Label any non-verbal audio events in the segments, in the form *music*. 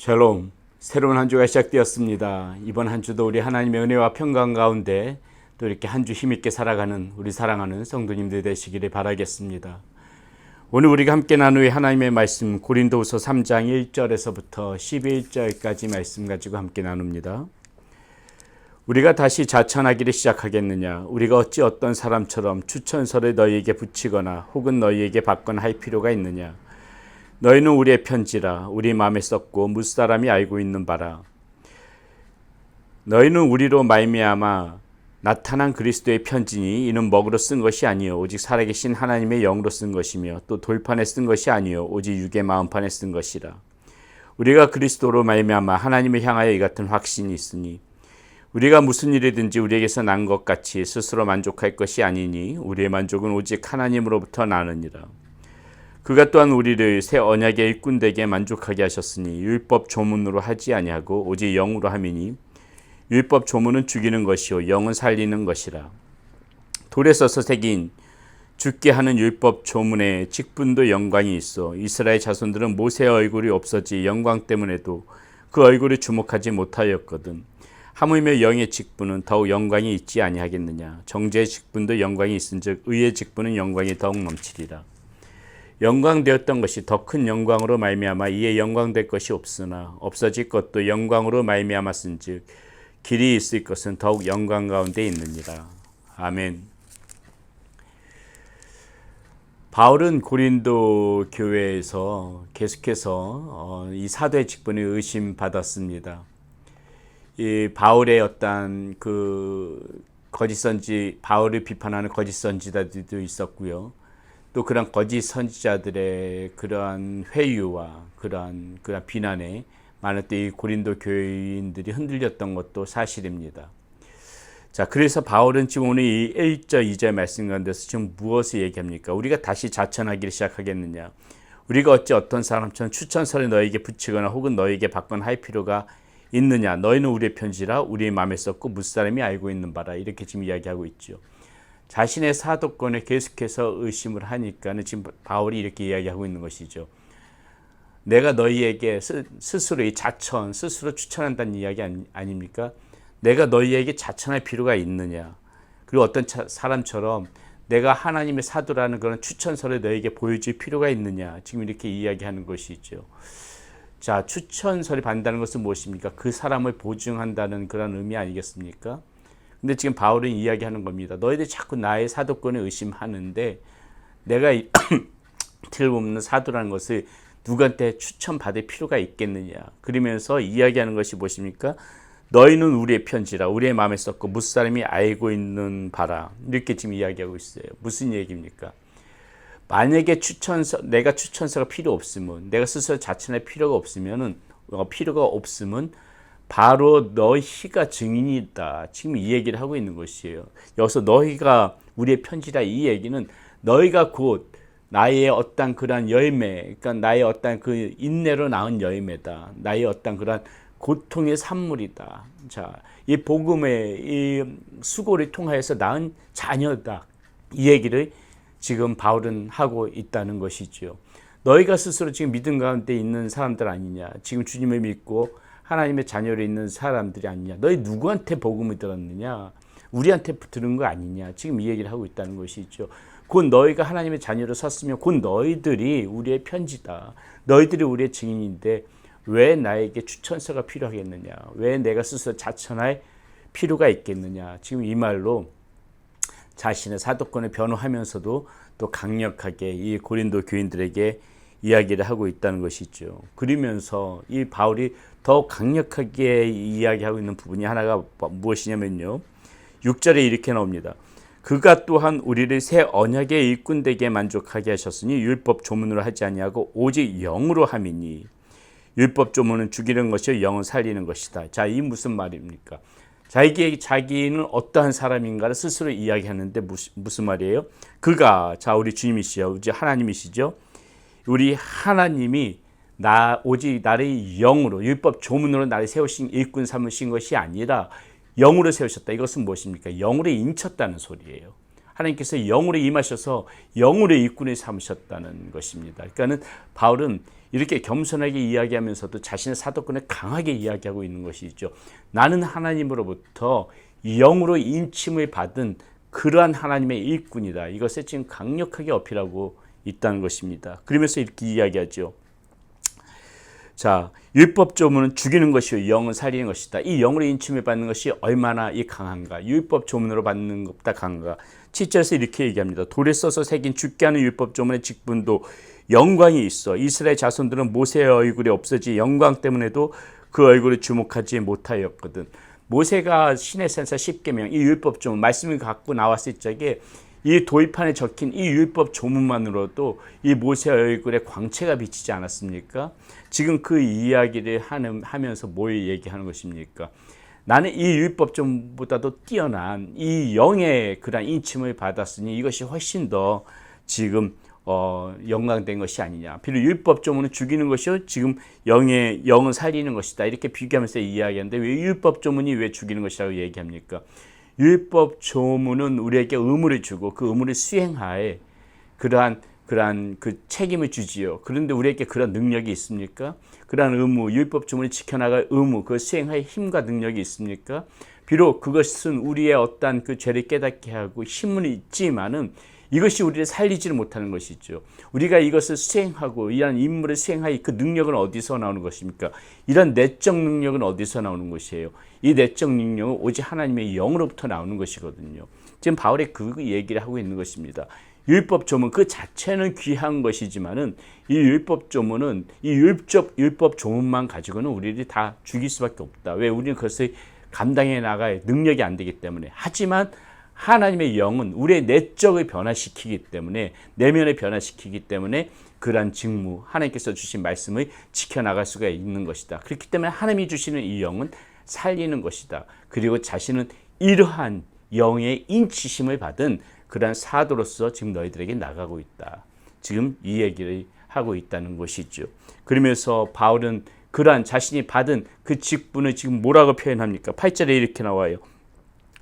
샬롬. 새로운 한 주가 시작되었습니다. 이번 한 주도 우리 하나님의 은혜와 평강 가운데 또 이렇게 한 주 힘있게 살아가는 우리 사랑하는 성도님들 되시기를 바라겠습니다. 오늘 우리가 함께 나누의 하나님의 말씀 고린도후서 3장 1절에서부터 11절까지 말씀 가지고 함께 나눕니다. 우리가 다시 자천하기를 시작하겠느냐? 우리가 어찌 어떤 사람처럼 추천서를 너희에게 붙이거나 혹은 너희에게 받거나 할 필요가 있느냐? 너희는 우리의 편지라 우리 마음에 썼고 무사람이 알고 있는 바라. 너희는 우리로 말미암아 나타난 그리스도의 편지니 이는 먹으로 쓴 것이 아니요 오직 살아계신 하나님의 영으로 쓴 것이며 또 돌판에 쓴 것이 아니요 오직 육의 마음판에 쓴 것이라. 우리가 그리스도로 말미암아 하나님을 향하여 이 같은 확신이 있으니 우리가 무슨 일이든지 우리에게서 난 것 같이 스스로 만족할 것이 아니니 우리의 만족은 오직 하나님으로부터 나느니라. 그가 또한 우리를 새 언약의 일꾼 되게 만족하게 하셨으니 율법 조문으로 하지 아니하고 오직 영으로 함이니 율법 조문은 죽이는 것이요 영은 살리는 것이라. 돌에 써서 새긴 죽게 하는 율법 조문에 직분도 영광이 있어 이스라엘 자손들은 모세의 얼굴이 없어지 영광 때문에도 그 얼굴을 주목하지 못하였거든. 하물며 영의 직분은 더욱 영광이 있지 아니하겠느냐. 정제의 직분도 영광이 있은즉 의의 직분은 영광이 더욱 넘치리라. 영광되었던 것이 더 큰 영광으로 말미암아 이에 영광될 것이 없으나 없어질 것도 영광으로 말미암았은즉 길이 있을 것은 더욱 영광 가운데 있느니라. 아멘. 바울은 고린도 교회에서 계속해서 어, 이 사도의 직분을 의심받았습니다. 이 바울의 어떤 그 거짓 선지 바울을 비판하는 거짓 선지자들도 있었고요. 또 그런 거짓 선지자들의 그러한 회유와 그러한 그런 비난에 많은 때 이 고린도 교인들이 흔들렸던 것도 사실입니다. 자, 그래서 바울은 지금 오늘 이 1절, 2절 말씀 가운데서 지금 무엇을 얘기합니까? 우리가 다시 자천하기를 시작하겠느냐? 우리가 어찌 어떤 사람처럼 추천서를 너에게 붙이거나 혹은 너에게 받거나 할 필요가 있느냐? 너희는 우리의 편지라 우리의 마음에 썼고 무사람이 알고 있는 바라. 이렇게 지금 이야기하고 있죠. 자신의 사도권에 계속해서 의심을 하니까는 지금 바울이 이렇게 이야기하고 있는 것이죠. 내가 너희에게 스, 스스로 이 자천, 스스로 추천한다는 이야기 아니, 아닙니까? 내가 너희에게 자천할 필요가 있느냐? 그리고 어떤 차, 사람처럼 내가 하나님의 사도라는 그런 추천서를 너에게 보여줄 필요가 있느냐? 지금 이렇게 이야기하는 것이죠. 자, 추천서를 받는다는 것은 무엇입니까? 그 사람을 보증한다는 그런 의미 아니겠습니까? 근데 지금 바울은 이야기하는 겁니다. 너희들 자꾸 나의 사도권을 의심하는데 내가 *clears throat* 틀림없는 사도라는 것을 누구한테 추천받을 필요가 있겠느냐. 그러면서 이야기하는 것이 무엇입니까? 너희는 우리의 편지라 우리의 마음에 썼고 무사람이 알고 있는 바라 이렇게 지금 이야기하고 있어요. 무슨 얘기입니까? 만약에 추천서 내가 추천서가 필요 없으면 내가 스스로 자천할 필요가 없으면은 어, 필요가 없으면 바로 너희가 증인이다. 지금 이 얘기를 하고 있는 것이에요. 여기서 너희가 우리의 편지다 이 얘기는 너희가 곧 나의 어떤 그러한 열매, 그러니까 나의 어떤 그 인내로 낳은 열매다. 나의 어떤 그러한 고통의 산물이다. 자, 이 복음의 이 수고를 통하여서 낳은 자녀다. 이 얘기를 지금 바울은 하고 있다는 것이지요. 너희가 스스로 지금 믿음 가운데 있는 사람들 아니냐. 지금 주님을 믿고 하나님의 자녀로 있는 사람들이 아니냐. 너희 누구한테 복음을 들었느냐? 우리한테 들은 거 아니냐. 지금 이 얘기를 하고 있다는 것이죠. 곧 너희가 하나님의 자녀로 섰으면 곧 너희들이 우리의 편지다. 너희들이 우리의 증인인데 왜 나에게 추천서가 필요하겠느냐? 왜 내가 스스로 자천할 필요가 있겠느냐? 지금 이 말로 자신의 사도권을 변호하면서도 또 강력하게 이 고린도 교인들에게 이야기를 하고 있다는 것이죠. 그러면서 이 바울이 더 강력하게 이야기하고 있는 부분이 하나가 무엇이냐면요. 6절에 이렇게 나옵니다. 그가 또한 우리를 새 언약의 일꾼 되게 만족하게 하셨으니 율법 조문으로 하지 아니하고 오직 영으로 함이니 율법 조문은 죽이는 것이요 영은 살리는 것이다. 자, 이 무슨 말입니까? 자기 자기는 어떠한 사람인가를 스스로 이야기하는데 무슨, 무슨 말이에요? 그가 자 우리 주님이시죠, 우리 하나님이시죠. 우리 하나님이 나 오직 나를 영으로 율법 조문으로 나를 세우신 일꾼 삼으신 것이 아니라 영으로 세우셨다. 이것은 무엇입니까? 영으로 인쳤다는 소리예요. 하나님께서 영으로 임하셔서 영으로 일꾼을 삼으셨다는 것입니다. 그러니까는 바울은 이렇게 겸손하게 이야기하면서도 자신의 사도권을 강하게 이야기하고 있는 것이죠. 나는 하나님으로부터 영으로 인침을 받은 그러한 하나님의 일꾼이다. 이것을 지금 강력하게 어필하고 있다는 것입니다. 그러면서 이렇게 이야기하죠. 자, 율법 조문은 죽이는 것이요 영은 살리는 것이다. 이 영으로 인침을 받는 것이 얼마나 이 강한가? 율법 조문으로 받는 것보다 강한가? 7절에서 이렇게 얘기합니다. 돌에 써서 새긴 죽게 하는 율법 조문의 직분도 영광이 있어. 이스라엘 자손들은 모세의 얼굴이 없어지 영광 때문에도 그 얼굴을 주목하지 못하였거든. 모세가 신의 산사 10계명 이 율법 조문 말씀을 갖고 나왔을 적에 이 도입판에 적힌 이 율법 조문만으로도 이 모세 얼굴에 광채가 비치지 않았습니까? 지금 그 이야기를 하는, 하면서 뭘 얘기하는 것입니까? 나는 이 율법 조문보다도 뛰어난 이 영의 그런 인침을 받았으니 이것이 훨씬 더 지금 어, 영광된 것이 아니냐. 비록 율법 조문은 죽이는 것이요. 지금 영의 영은 살리는 것이다. 이렇게 비교하면서 이야기하는데 왜 율법 조문이 왜 죽이는 것이라고 얘기합니까? 율법 조문은 우리에게 의무를 주고 그 의무를 수행하에 그러한 그러한 그 책임을 주지요. 그런데 우리에게 그런 능력이 있습니까? 그러한 의무, 율법 조문을 지켜나갈 의무, 그 수행할 힘과 능력이 있습니까? 비록 그것은 우리의 어떠한 그 죄를 깨닫게 하고 힘은 있지만은 이것이 우리를 살리지를 못하는 것이죠. 우리가 이것을 수행하고 이러한 임무를 수행할 그 능력은 어디서 나오는 것입니까? 이런 내적 능력은 어디서 나오는 것이에요? 이 내적 능력은 오직 하나님의 영으로부터 나오는 것이거든요. 지금 바울이 그 얘기를 하고 있는 것입니다. 율법 조문 그 자체는 귀한 것이지만은 이 율법 조문은 이 율법 율법 조문만 가지고는 우리를 다 죽일 수밖에 없다. 왜 우리는 그것을 감당해 나갈 능력이 안 되기 때문에. 하지만 하나님의 영은 우리의 내적을 변화시키기 때문에 내면을 변화시키기 때문에 그러한 직무 하나님께서 주신 말씀을 지켜나갈 수가 있는 것이다. 그렇기 때문에 하나님이 주시는 이 영은 살리는 것이다. 그리고 자신은 이러한 영의 인치심을 받은 그러한 사도로서 지금 너희들에게 나가고 있다. 지금 이 얘기를 하고 있다는 것이죠. 그러면서 바울은 그러한 자신이 받은 그 직분을 지금 뭐라고 표현합니까? 8절에 이렇게 나와요.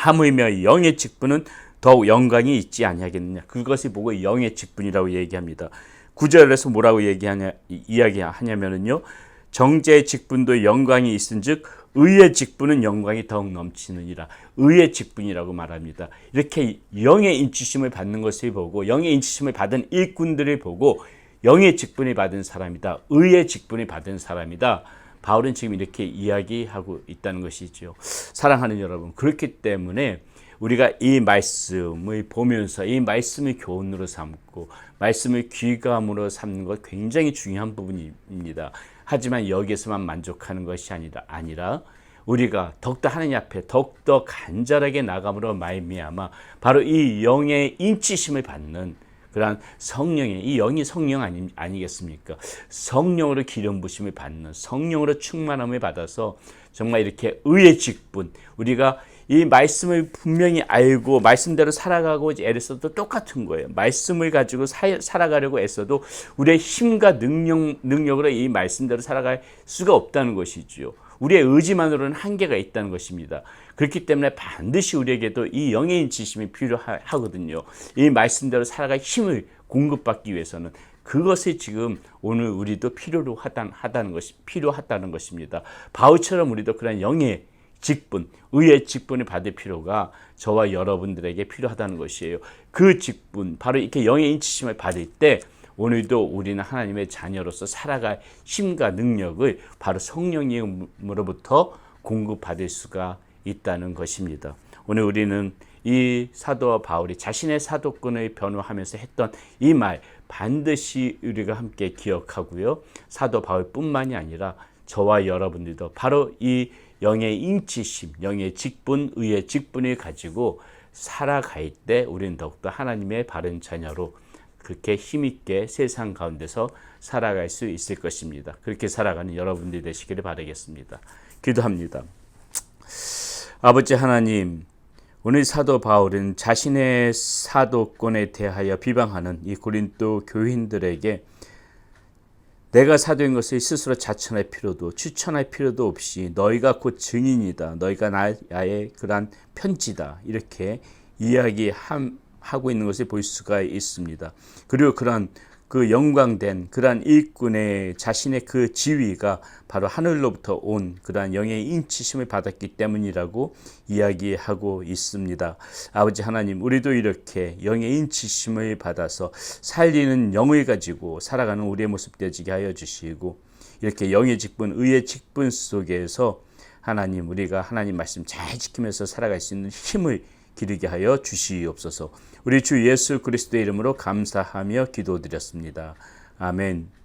하물며 영의 직분은 더욱 영광이 있지 아니하겠느냐. 그것이 보고 영의 직분이라고 얘기합니다. 구절에서 뭐라고 얘기하냐 이야기하냐면은요. 정제의 직분도 영광이 있은즉 의의 직분은 영광이 더욱 넘치느니라. 의의 직분이라고 말합니다. 이렇게 영의 인치심을 받는 것을 보고 영의 인치심을 받은 일꾼들을 보고 영의 직분을 받은 사람이다. 의의 직분을 받은 사람이다. 바울은 지금 이렇게 이야기하고 있다는 것이죠. 사랑하는 여러분, 그렇기 때문에 우리가 이 말씀을 보면서 이 말씀을 교훈으로 삼고 말씀을 귀감으로 삼는 것 굉장히 중요한 부분입니다. 하지만 여기에서만 만족하는 것이 아니라 아니라 우리가 더욱더 하나님 앞에 더욱더 간절하게 나감으로 말미암아 바로 이 영의 인치심을 받는 그러한 성령의 이 영이 성령 아니, 아니겠습니까? 성령으로 기름 부심을 받는 성령으로 충만함을 받아서 정말 이렇게 의의 직분 우리가 이 말씀을 분명히 알고 말씀대로 살아가고 애를 써도 똑같은 거예요. 말씀을 가지고 사, 살아가려고 애써도 우리의 힘과 능력 능력으로 이 말씀대로 살아갈 수가 없다는 것이죠. 우리의 의지만으로는 한계가 있다는 것입니다. 그렇기 때문에 반드시 우리에게도 이 영의 인치심이 필요하거든요. 이 말씀대로 살아갈 힘을 공급받기 위해서는 그것이 지금 오늘 우리도 필요로 하다는 것이 필요하다는 것입니다. 바울처럼 우리도 그런 영의 직분, 의의 직분을 받을 필요가 저와 여러분들에게 필요하다는 것이에요. 그 직분, 바로 이렇게 영의 인치심을 받을 때 오늘도 우리는 하나님의 자녀로서 살아갈 힘과 능력을 바로 성령님으로부터 공급받을 수가 있다는 것입니다. 오늘 우리는 이 사도와 바울이 자신의 사도권을 변호하면서 했던 이 말 반드시 우리가 함께 기억하고요. 사도 바울뿐만이 아니라 저와 여러분들도 바로 이 영의 인치심, 영의 직분, 의의 직분을 가지고 살아갈 때 우리는 더욱더 하나님의 바른 자녀로 그렇게 힘있게 세상 가운데서 살아갈 수 있을 것입니다. 그렇게 살아가는 여러분들이 되시기를 바라겠습니다. 기도합니다. 아버지 하나님, 오늘 사도 바울은 자신의 사도권에 대하여 비방하는 이 고린도 교인들에게 내가 사도인 것을 스스로 자천할 필요도 추천할 필요도 없이 너희가 곧 증인이다. 너희가 나의 그러한 편지다. 이렇게 이야기함 하고 있는 것을 볼 수가 있습니다. 그리고 그런 그 영광된 그러한 일꾼의 자신의 그 지위가 바로 하늘로부터 온 그러한 영의 인치심을 받았기 때문이라고 이야기하고 있습니다. 아버지 하나님, 우리도 이렇게 영의 인치심을 받아서 살리는 영을 가지고 살아가는 우리의 모습 되지게 하여 주시고 이렇게 영의 직분, 의의 직분 속에서 하나님 우리가 하나님 말씀 잘 지키면서 살아갈 수 있는 힘을 기르게 하여 주시옵소서. 우리 주 예수 그리스도의 이름으로 감사하며 기도드렸습니다. 아멘.